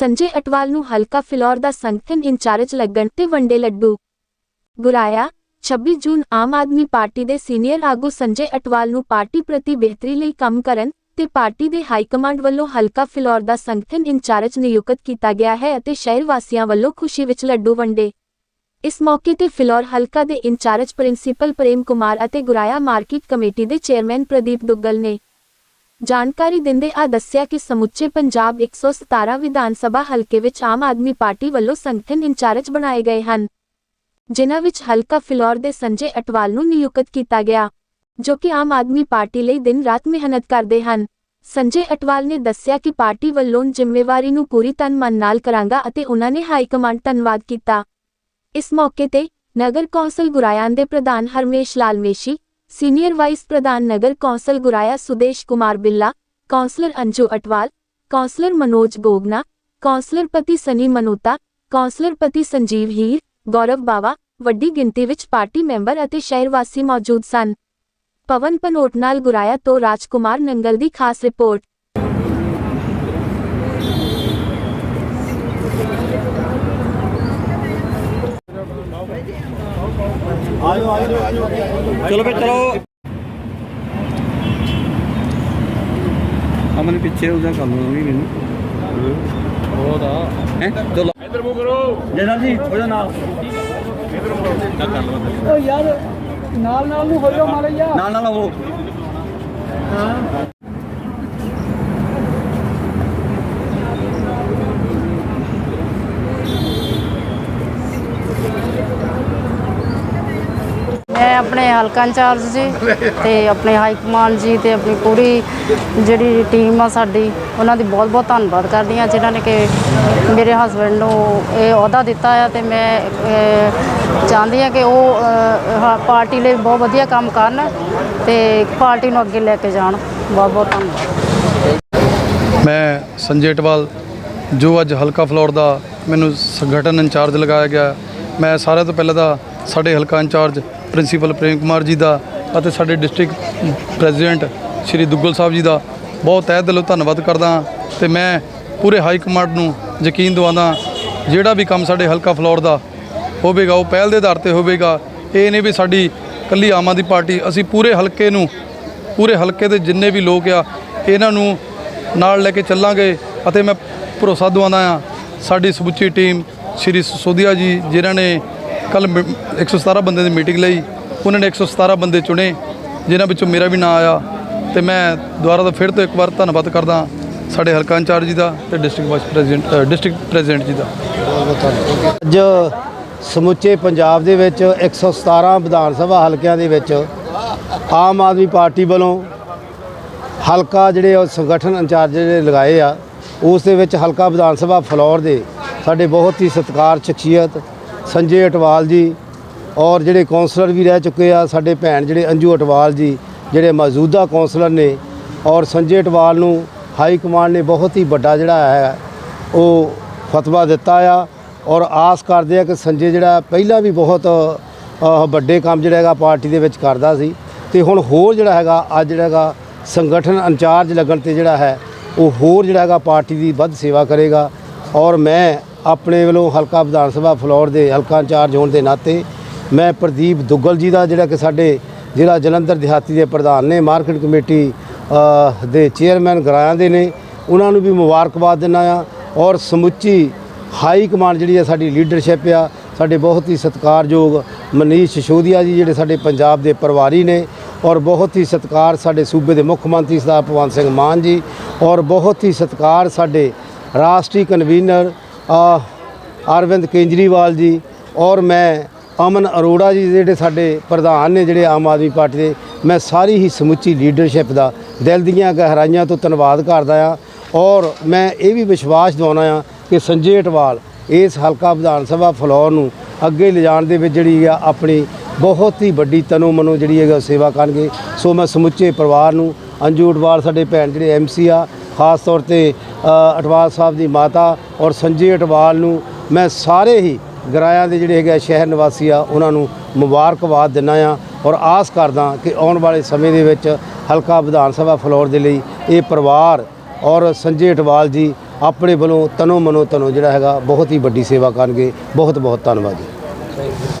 ਸੰਜੇ ਅਟਵਾਲ ਨੂੰ ਹਲਕਾ ਫਿਲੌਰ ਦਾ ਸੰਗਠਨ ਇੰਚਾਰਜ ਲੱਗਣ ਤੇ ਵੰਡੇ ਲੱਡੂ। ਗੁਰਾਇਆ 26 ਜੂਨ ਆਮ ਆਦਮੀ ਪਾਰਟੀ ਦੇ ਸੀਨੀਅਰ ਆਗੂ ਸੰਜੇ ਅਟਵਾਲ ਨੂੰ ਪਾਰਟੀ ਪ੍ਰਤੀ ਬਿਹਤਰੀ ਲਈ ਕੰਮ ਕਰਨ ਤੇ ਪਾਰਟੀ ਦੇ ਹਾਈ ਕਮਾਂਡ ਵੱਲੋਂ ਹਲਕਾ ਫਿਲੌਰ ਦਾ ਸੰਗਠਨ ਇੰਚਾਰਜ ਨਿਯੁਕਤ ਕੀਤਾ ਗਿਆ ਹੈ ਅਤੇ ਸ਼ਹਿਰ ਵਾਸੀਆਂ ਵੱਲੋਂ ਖੁਸ਼ੀ ਵਿੱਚ ਲੱਡੂ ਵੰਡੇ। ਇਸ ਮੌਕੇ ਤੇ ਫਿਲੌਰ ਹਲਕਾ ਦੇ ਇੰਚਾਰਜ ਪ੍ਰਿੰਸੀਪਲ ਪ੍ਰੇਮ ਕੁਮਾਰ ਅਤੇ ਗੁਰਾਇਆ ਮਾਰਕੀਟ ਕਮੇਟੀ ਦੇ ਚੇਅਰਮੈਨ ਪ੍ਰਦੀਪ ਦੁੱਗਲ ਨੇ ਜਾਣਕਾਰੀ ਦਿੰਦੇ ਆ ਦੱਸਿਆ ਕਿ ਸਮੁੱਚੇ ਪੰਜਾਬ 117 ਵਿਧਾਨ ਸਭਾ ਹਲਕੇ ਵਿੱਚ ਆਮ ਆਦਮੀ ਪਾਰਟੀ ਵੱਲੋਂ ਸੰਗਠਨ ਇੰਚਾਰਜ ਬਣਾਏ ਗਏ ਹਨ। ਜਿਨ੍ਹਾਂ ਵਿੱਚ ਹਲਕਾ ਫਿਲੌਰ ਦੇ ਸੰਜੇ ਅਟਵਾਲ ਨੂੰ ਨਿਯੁਕਤ ਕੀਤਾ ਗਿਆ, ਜੋ ਕਿ ਆਮ ਆਦਮੀ ਪਾਰਟੀ ਲਈ ਦਿਨ ਰਾਤ ਮਿਹਨਤ ਕਰਦੇ ਹਨ। ਸੰਜੇ ਅਟਵਾਲ ਨੇ ਦੱਸਿਆ ਕਿ ਪਾਰਟੀ ਵੱਲੋਂ ਜ਼ਿੰਮੇਵਾਰੀ ਨੂੰ ਪੂਰੀ ਤਨ ਮਨ ਨਾਲ ਕਰਾਂਗਾ ਅਤੇ ਉਹਨਾਂ ਨੇ ਹਾਈ ਕਮਾਂਡ ਧੰਨਵਾਦ ਕੀਤਾ। ਇਸ ਮੌਕੇ ਤੇ ਨਗਰ ਕੌਂਸਲ ਗੁਰਾਇਆਂ ਦੇ ਪ੍ਰਧਾਨ ਹਰਮੇਸ਼ ਲਾਲ ਮੇਸ਼ੀ ਸੀਨੀਅਰ ਵਾਈਸ ਪ੍ਰਧਾਨ ਨਗਰ council Guraya Sudesh Kumar Billa councillor Anju Atwal councillor Manoj Gogna councillor ਪਤੀ ਸਨੀ ਮਨੋਤਾ ਕੌਂਸਲਰ ਪਤੀ ਸੰਜੀਵ ਹੀਰ ਗੌਰਵ ਬਾਵਾ ਵੱਡੀ ਗਿਣਤੀ ਵਿੱਚ ਪਾਰਟੀ ਮੈਂਬਰ ਅਤੇ ਸ਼ਹਿਰ ਵਾਸੀ ਮੌਜੂਦ ਸਨ। ਪਵਨ ਪਨੋਟ ਨਾਲ ਗੁਰਾਇਆ ਤੋਂ ਰਾਜਕੁਮਾਰ ਨੰਗਲ ਦੀ ਖਾਸ ਰਿਪੋਰਟ। ਚਲੋ ਫੇ ਚਲੋ। ਅਮਨ ਪਿੱਛੇ ਉਹਦਾ ਕੰਮ ਵੀ ਮੈਨੂੰ। ਉਹਦਾ ਹੈ? ਚਲੋ। ਇਧਰ ਮੂੰਹ ਕਰੋ। ਜਨਾਬ ਜੀ ਉਹਦਾ ਨਾਲ। ਓ ਯਾਰ ਨਾਲ ਨਾਲ ਨੂੰ ਹੋ ਜਾਓ ਮਾਰੇ ਯਾਰ ਨਾਲ ਨਾਲ ਉਹ ਮੈਂ ਆਪਣੇ ਹਲਕਾ ਇੰਚਾਰਜ ਜੀ ਤੇ ਆਪਣੇ ਹਾਈ ਕਮਾਂਡ ਜੀ ਤੇ ਆਪਣੀ ਪੂਰੀ ਜਿਹੜੀ ਟੀਮ ਆ ਸਾਡੀ ਉਹਨਾਂ ਦੀ ਬਹੁਤ ਬਹੁਤ ਧੰਨਵਾਦ ਕਰਦੀ ਹਾਂ ਜਿਨ੍ਹਾਂ ਨੇ ਕਿ ਮੇਰੇ ਹਸਬੰਡ ਨੂੰ ਇਹ ਅਹੁਦਾ ਦਿੱਤਾ ਆ ਤੇ ਮੈਂ ਅਹ, ਚਾਹੁੰਦੀ ਹਾਂ ਕਿ ਉਹ ਅਹ, ਹਾ- ਪਾਰਟੀ ਲਈ ਬਹੁਤ ਵਧੀਆ ਕੰਮ ਕਰਨ ਤੇ ਪਾਰਟੀ ਨੂੰ ਅੱਗੇ ਲੈ ਕੇ ਜਾਣ। ਬਹੁਤ ਬਹੁਤ ਧੰਨਵਾਦ। ਮੈਂ ਸੰਜੇ ਟਵਾਲ ਜੋ ਅੱਜ ਹਲਕਾ ਫਲੋਰ ਦਾ ਮੈਨੂੰ ਸੰਗਠਨ ਇੰਚਾਰਜ ਲਗਾਇਆ ਗਿਆ ਮੈਂ ਸਾਰਿਆਂ ਤੋਂ ਪਹਿਲਾਂ ਤਾਂ ਸਾਡੇ ਹਲਕਾ ਇੰਚਾਰਜ ਪ੍ਰਿੰਸੀਪਲ ਪ੍ਰੇਮ ਕੁਮਾਰ ਜੀ ਦਾ ਅਤੇ ਸਾਡੇ ਡਿਸਟ੍ਰਿਕਟ ਪ੍ਰੈਜ਼ੀਡੈਂਟ ਸ਼੍ਰੀ ਦੁੱਗਲ ਸਾਹਿਬ ਜੀ ਦਾ ਬਹੁਤ ਤਹਿ ਦਿਲੋਂ ਧੰਨਵਾਦ ਕਰਦਾ ਹਾਂ ਤੇ ਮੈਂ ਪੂਰੇ ਹਾਈ ਕਮਾਂਡ ਨੂੰ ਯਕੀਨ ਦਿਵਾਉਂਦਾ ਜਿਹੜਾ ਵੀ ਕੰਮ ਸਾਡੇ ਹਲਕਾ ਫਲੋਰ ਦਾ ਹੋਵੇਗਾ, ਉਹ ਪਹਿਲ ਦੇ ਆਧਾਰ ਤੇ ਹੋਵੇਗਾ, ਇਹ ਨਹੀਂ ਵੀ ਸਾਡੀ ਕੱਲੀ ਆਮ ਆਦਮੀ ਪਾਰਟੀ, ਅਸੀਂ ਪੂਰੇ ਹਲਕੇ ਨੂੰ, ਪੂਰੇ ਹਲਕੇ ਦੇ ਜਿੰਨੇ ਵੀ ਲੋਕ ਆ, ਇਹਨਾਂ ਨੂੰ ਨਾਲ ਲੈ ਕੇ ਚੱਲਾਂਗੇ ਅਤੇ ਮੈਂ ਭਰੋਸਾ ਦਿਵਾਉਂਦਾ ਆ ਸਾਡੀ ਸਮੁੱਚੀ ਟੀਮ ਸ਼੍ਰੀ ਸੋਧੀਆ ਜੀ, ਜਿਨ੍ਹਾਂ ਨੇ ਕੱਲ 117 ਬੰਦੇ ਦੀ ਮੀਟਿੰਗ ਲਈ, ਉਹਨਾਂ ਨੇ 117 ਬੰਦੇ ਚੁਣੇ, ਜਿਨ੍ਹਾਂ ਵਿੱਚੋਂ ਮੇਰਾ ਵੀ ਨਾਂ ਆਇਆ ਤੇ ਮੈਂ ਦੁਬਾਰਾ ਤੋਂ ਫਿਰ ਤੋਂ ਇੱਕ ਵਾਰ ਧੰਨਵਾਦ ਕਰਦਾ ਸਾਡੇ ਹਲਕਾ ਇੰਚਾਰਜ ਜੀ ਦਾ ਤੇ district vice president district president ji ਦਾ। ਅੱਜ ਸਮੁੱਚੇ ਪੰਜਾਬ ਦੇ ਵਿੱਚ 117 ਵਿਧਾਨ ਸਭਾ ਹਲਕਿਆਂ ਦੇ ਵਿੱਚ ਆਮ ਆਦਮੀ ਪਾਰਟੀ ਵੱਲੋਂ ਹਲਕਾ ਜਿਹੜੇ ਉਹ ਸੰਗਠਨ ਇੰਚਾਰਜ ਜਿਹੜੇ ਲਗਾਏ ਆ, ਉਸ ਦੇ ਵਿੱਚ ਹਲਕਾ ਵਿਧਾਨ ਸਭਾ ਫਲੌਰ ਦੇ ਸਾਡੇ ਬਹੁਤ ਹੀ ਸਤਿਕਾਰ, ਸ਼ਖਸੀਅਤ ਸੰਜੇ ਅਟਵਾਲ ਜੀ ਔਰ ਜਿਹੜੇ ਕੌਂਸਲਰ ਵੀ ਰਹਿ ਚੁੱਕੇ ਆ, ਸਾਡੇ ਭੈਣ ਜਿਹੜੇ ਅੰਜੂ ਅਟਵਾਲ ਜੀ, ਜਿਹੜੇ ਮੌਜੂਦਾ ਕੌਂਸਲਰ ਨੇ ਔਰ ਸੰਜੇ ਅਟਵਾਲ ਨੂੰ ਹਾਈ ਕਮਾਂਡ ਨੇ ਬਹੁਤ ਹੀ ਵੱਡਾ ਜਿਹੜਾ ਹੈ, ਉਹ ਫਤਵਾ ਦਿੱਤਾ ਆ ਔਰ ਆਸ ਕਰਦੇ ਆ ਕਿ ਸੰਜੇ ਜਿਹੜਾ ਪਹਿਲਾਂ ਵੀ ਬਹੁਤ ਵੱਡੇ ਕੰਮ ਜਿਹੜਾ ਹੈਗਾ ਪਾਰਟੀ ਦੇ ਵਿੱਚ ਕਰਦਾ ਸੀ ਤੇ ਹੁਣ ਹੋਰ ਜਿਹੜਾ ਹੈਗਾ, ਅੱਜ ਜਿਹੜਾ ਹੈਗਾ ਸੰਗਠਨ ਇੰਚਾਰਜ ਲੱਗਣ ਤੇ ਜਿਹੜਾ ਹੈ, ਉਹ ਹੋਰ ਜਿਹੜਾ ਹੈਗਾ ਪਾਰਟੀ ਦੀ ਵੱਧ ਸੇਵਾ ਕਰੇਗਾ ਔਰ ਮੈਂ ਆਪਣੇ ਵੱਲੋਂ ਹਲਕਾ ਵਿਧਾਨ ਸਭਾ ਫਲੋਰ ਦੇ ਹਲਕਾ ਇੰਚਾਰਜ ਹੋਣ ਦੇ ਨਾਤੇ ਮੈਂ ਪ੍ਰਦੀਪ ਦੁੱਗਲ ਜੀ ਦਾ ਜਿਹੜਾ ਕਿ ਸਾਡੇ ਜ਼ਿਲ੍ਹਾ ਜਲੰਧਰ ਦਿਹਾਤੀ ਦੇ ਪ੍ਰਧਾਨ ਨੇ, ਮਾਰਕੀਟ ਕਮੇਟੀ ਦੇ ਚੇਅਰਮੈਨ ਗਰਾਇਆਂ ਦੇ ਨੇ, ਉਹਨਾਂ ਨੂੰ ਵੀ ਮੁਬਾਰਕਬਾਦ ਦਿੰਦਾ ਆ ਔਰ ਸਮੁੱਚੀ ਹਾਈ ਕਮਾਂਡ ਜਿਹੜੀ ਆ ਸਾਡੀ ਲੀਡਰਸ਼ਿਪ ਆ, ਸਾਡੇ ਬਹੁਤ ਹੀ ਸਤਿਕਾਰਯੋਗ ਮਨੀਸ਼ ਸਸ਼ੋਦੀਆ ਜੀ ਜਿਹੜੇ ਸਾਡੇ ਪੰਜਾਬ ਦੇ ਪਰਿਵਾਰੀ ਨੇ ਔਰ ਬਹੁਤ ਹੀ ਸਤਿਕਾਰ ਸਾਡੇ ਸੂਬੇ ਦੇ ਮੁੱਖ ਮੰਤਰੀ ਸਰਦਾਰ ਭਗਵੰਤ ਸਿੰਘ ਮਾਨ ਜੀ ਔਰ ਬਹੁਤ ਹੀ ਸਤਿਕਾਰ ਸਾਡੇ ਰਾਸ਼ਟਰੀ ਕਨਵੀਨਰ ਅਰਵਿੰਦ ਕੇਜਰੀਵਾਲ ਜੀ ਔਰ ਮੈਂ ਅਮਨ ਅਰੋੜਾ ਜੀ ਜਿਹੜੇ ਸਾਡੇ ਪ੍ਰਧਾਨ ਨੇ ਜਿਹੜੇ ਆਮ ਆਦਮੀ ਪਾਰਟੀ ਦੇ, ਮੈਂ ਸਾਰੀ ਹੀ ਸਮੁੱਚੀ ਲੀਡਰਸ਼ਿਪ ਦਾ ਦਿਲ ਦੀਆਂ ਗਹਿਰਾਈਆਂ ਤੋਂ ਧੰਨਵਾਦ ਕਰਦਾ ਆ ਔਰ ਮੈਂ ਇਹ ਵੀ ਵਿਸ਼ਵਾਸ ਦਿਵਾਉਣਾ ਆ ਕਿ ਸੰਜੇ ਅਟਵਾਲ ਇਸ ਹਲਕਾ ਵਿਧਾਨ ਸਭਾ ਫਲੋਰ ਨੂੰ ਅੱਗੇ ਲਿਜਾਣ ਦੇ ਵਿੱਚ ਜਿਹੜੀ ਆ ਆਪਣੀ ਬਹੁਤ ਹੀ ਵੱਡੀ ਤਨੋ ਮਨੋ ਜਿਹੜੀ ਹੈਗਾ ਸੇਵਾ ਕਰਨਗੇ। ਸੋ ਮੈਂ ਸਮੁੱਚੇ ਪਰਿਵਾਰ ਨੂੰ, ਅੰਜੂ ਅਟਵਾਲ ਸਾਡੇ ਭੈਣ ਜਿਹੜੇ ਐਮਸੀ ਆ ਖਾਸ ਤੌਰ ਤੇ ਅਟਵਾਲ ਸਾਹਿਬ ਦੀ ਮਾਤਾ ਔਰ ਸੰਜੇ ਅਟਵਾਲ ਨੂੰ ਮੈਂ ਸਾਰੇ ਹੀ ਗਰਾਇਆਂ ਦੇ ਜਿਹੜੇ ਹੈਗੇ ਆ ਸ਼ਹਿਰ ਨਿਵਾਸੀ ਆ, ਉਹਨਾਂ ਨੂੰ ਮੁਬਾਰਕਬਾਦ ਦਿੰਦਾ ਆ ਔਰ ਆਸ ਕਰਦਾ ਕਿ ਆਉਣ ਵਾਲੇ ਸਮੇਂ ਦੇ ਵਿੱਚ ਹਲਕਾ ਵਿਧਾਨ ਸਭਾ ਫਲੋਰ ਦੇ ਲਈ ਇਹ ਪਰਿਵਾਰ ਔਰ ਸੰਜੇ ਅਟਵਾਲ ਜੀ ਆਪਣੇ ਵੱਲੋਂ ਤਨੋ ਮਨੋ ਤਨੋਂ ਜਿਹੜਾ ਹੈਗਾ, ਬਹੁਤ ਹੀ ਵੱਡੀ ਸੇਵਾ ਕਰਨਗੇ। ਬਹੁਤ ਬਹੁਤ ਧੰਨਵਾਦ ਜੀ।